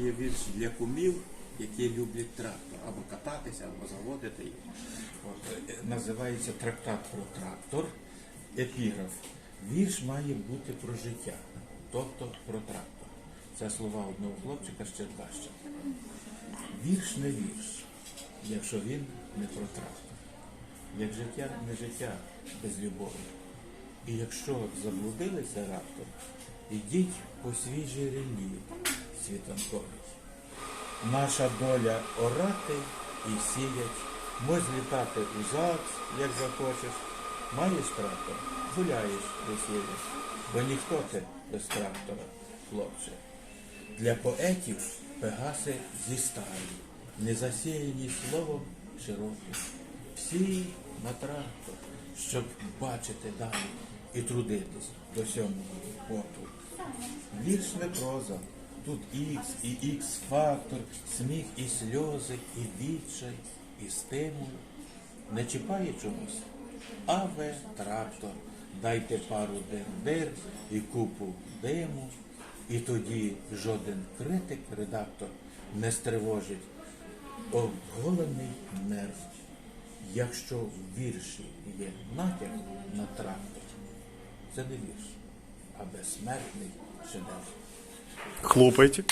є вірш для кумів, які люблять трактор, або кататися, або заводити. От, е, називається Трактат про трактор. Епіграф. Вірш має бути про життя, тобто про трактор. Це слова одного хлопчика з Черкащини. Вірш не вірш, якщо він не про трактор. Як життя не життя без любові. І якщо заблудилися раптом, ідіть по свіжій релі світанковій. Наша доля орати і сіять, можеш літати у ЗАГС, як захочеш. Маєш трактор, гуляєш весілля, бо ніхто ти без трактора, хлопче. Для поетів пегаси зі сталі, не засіяні словом широким. Всі на трактор, щоб бачити далі і трудитись до сьомого поту. Вірш не проза, тут ікс і ікс-фактор, сміх і сльози, і відчай, і стимул. Не чіпає чомусь. Аве трактор, дайте пару дендер і купу диму, і тоді жоден критик, редактор не стривожить оголений нерв. Якщо в вірші є натяк на трактор, це не вірш, а безсмертний шедевр. Хлопайте.